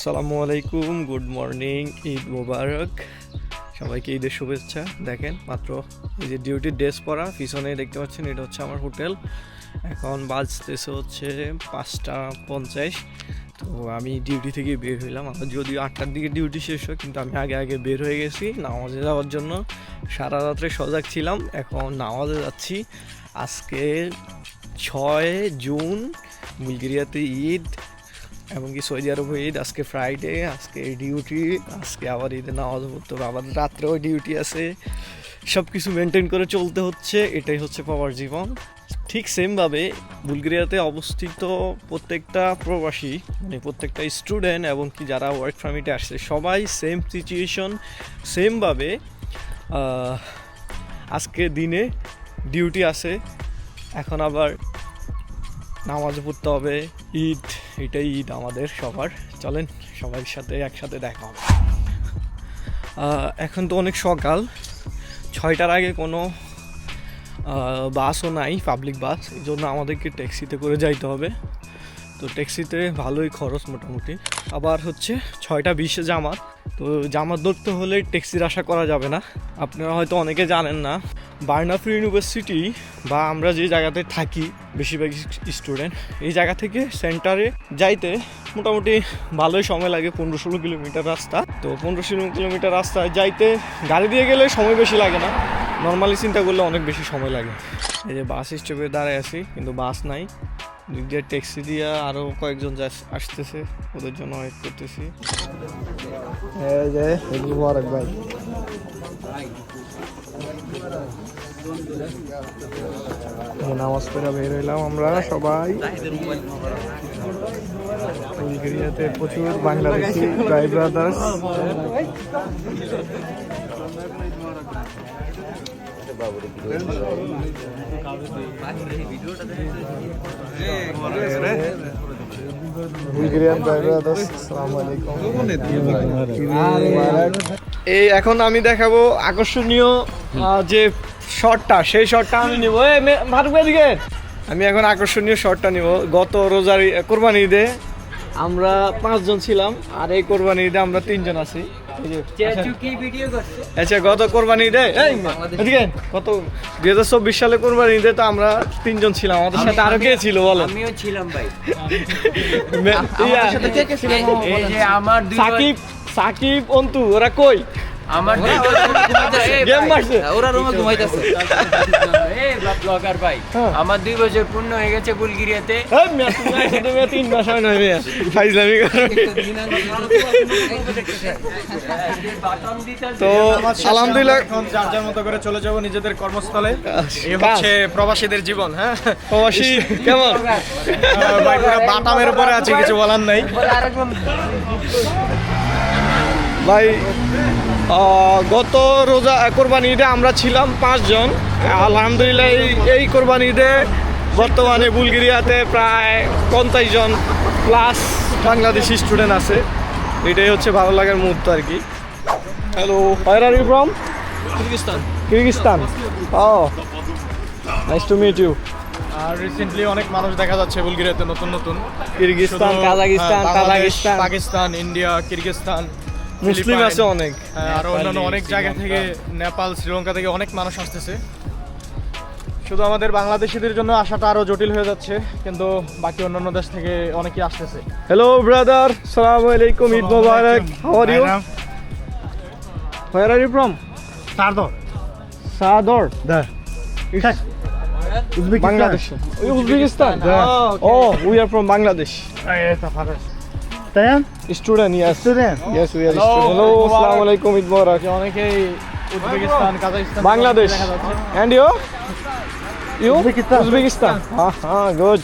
আসসালামু আলাইকুম, good morning, Eid মোবারক। সবাইকে ঈদের শুভেচ্ছা। দেখেন, মাত্র এই যে ডিউটির ড্রেস পরা পিছনে দেখতে পাচ্ছেন এটা হচ্ছে আমার হোটেল। এখন বাজতেছে হচ্ছে পাঁচটা পঞ্চাশ। তো আমি ডিউটি থেকে বের হইলাম। আমার যদিও আটটার দিকে ডিউটি শেষ হয়, কিন্তু আমি আগে আগে বের হয়ে গেছি নামাজে যাওয়ার জন্য। সারা রাত্রে সজাগ ছিলাম। এখন নামাজে যাচ্ছি। আজকে ছয় জুন বুলগেরিয়াতে ঈদ। এমনকি সৌদি আরবে ঈদ, আজকে ফ্রাইডে আজকে ডিউটি আজকে আবার ঈদে নামাজ পড়তে হবে, আবার রাত্রেও ডিউটি আছে। সব কিছু মেনটেন করে চলতে হচ্ছে, এটাই হচ্ছে পাওয়ার জীবন। ঠিক সেমভাবে বুলগেরিয়াতে অবস্থিত প্রত্যেকটা প্রবাসী মানে প্রত্যেকটা স্টুডেন্ট এবং কি যারা ওয়ার্ক পারমিটে আসছে, সবাই সেম সিচুয়েশন সেমভাবে আজকে দিনে ডিউটি আছে। এখন আবার নামাজ পড়তে হবে, ঈদ এটাই ঈদ আমাদের সবার। চলেন সবার সাথে একসাথে দেখা হবে। এখন তো অনেক সকাল। ছয়টার আগে কোনো বাসও নাই পাবলিক বাস এই জন্য আমাদেরকে ট্যাক্সিতে করে যাইতে হবে। তো ট্যাক্সিতে ভালোই খরচ মোটামুটি। আবার হচ্ছে ছয়টা বিশে জামাত। তো জামাত ধরতে হলে ট্যাক্সির আশা করা যাবে না। আপনারা হয়তো অনেকে জানেন না। বার্নাফ্রি ইউনিভার্সিটি বা আমরা যে জায়গাতে থাকি বেশিরভাগ স্টুডেন্ট, এই জায়গা থেকে সেন্টারে যাইতে মোটামুটি ভালোই সময় লাগে, পনেরো ষোলো কিলোমিটার রাস্তা। তো পনেরো ষোলো কিলোমিটার রাস্তায় যাইতে গাড়ি দিয়ে গেলে সময় বেশি লাগে না। নর্মালি চিন্তা করলে অনেক বেশি সময় লাগে। এই যে বাস স্টপে দাঁড়ায় আছি, কিন্তু বাস নাই। দিক দিয়ে ট্যাক্সি দিয়ে আরও কয়েকজন আসতেছে ওদের জন্য ওয়েট করতেছি। ভাই। নামাজ পড়া বের হইলাম আমরা সবাই। বুলগেরিয়াতে প্রচুর বাংলাদেশি ভাই এই এখন আমি দেখাবো আকর্ষণীয় যে শটটা, সেই শটটা আমি নিব। ফারুক আমি এখন আকর্ষণীয় শটটা নিব। গত রোজার কোরবানি ঈদে আমরা পাঁচজন ছিলাম, আর এই কোরবানি ঈদে আমরা তিনজন আছি। আচ্ছা। গত কোরবানি ঈদে এদিকে, গত দুই হাজার চব্বিশ সালে কোরবানি ঈদে তো আমরা তিনজন ছিলাম আমাদের সাথে আরও কে ছিল বলো আমিও ছিলাম ভাই। মে- এই যে আমার সাকিব। সাকিব অন্তু ওরা কই? আমার দুই বছর ঘুমাইতেছে। গেম মারছে। ওরা রুমে ঘুমাইতেছে। এই ব্লগার ভাই হ্যাঁ। আমার দুই বছর পূর্ণ হয়ে গেছে বুলগেরিয়াতে। তিন মাস হয় নয় ফাইজলামি তো আলহামদুলিল্লাহ এখন যার যার মতো করে চলে যাব নিজেদের কর্মস্থলে। এই। হচ্ছে প্রবাসীদের জীবন হ্যাঁ? প্রবাসী কেমন? আহ, ভাই পুরো বাটামের উপরে আছে কিছু বলার নাই। ভাই গত রোজা কোরবানি ঈদে আমরা ছিলাম পাঁচজন। আলহামদুলিল্লাহ এই এই কোরবানি ঈদে বর্তমানে বুলগেরিয়াতে প্রায় পঞ্চাশ জন প্লাস বাংলাদেশি স্টুডেন্ট আছে। এটাই হচ্ছে ভালো লাগার মুহূর্ত আর কি। Hello where are you from Kyrgyzstan Kyrgyzstan oh nice to meet you R recently অনেক মানুষ দেখা যাচ্ছে বুলগেরিয়াতে নতুন নতুন। Kyrgyzstan Kazakhstan Tajikistan Pakistan India Kyrgyzstan Muslim আছে অনেক হ্যাঁ, আর অন্যান্য অনেক জায়গা থেকে নেপাল শ্রীলঙ্কা থেকে অনেক মানুষ আসতেছে শুধু আমাদের বাংলাদেশিদের জন্য আসাটা আরও জটিল হয়ে যাচ্ছে কিন্তু বাকি অন্যান্য দেশ থেকে অনেকেই আসতেছে হ্যালো ব্রাদার সালাম আলাইকুম ঈদ মোবারক how are you Where are you from? Sardor. Sador. There. Uzbekistan. Bangladesh. Uzbekistan. Yeah. Oh, we are from Bangladesh. Tayan? Student, yes. Student. Yes, we are Hello, student. Hello, Eid আসসালামু Mubarak. আলাইকুম ঈদ মোবারক। অনেকেই Uzbekistan Kazakhstan Bangladesh. দেখা যাচ্ছে And you? You? Uzbekistan. Uzbekistan. Ah, ah, good.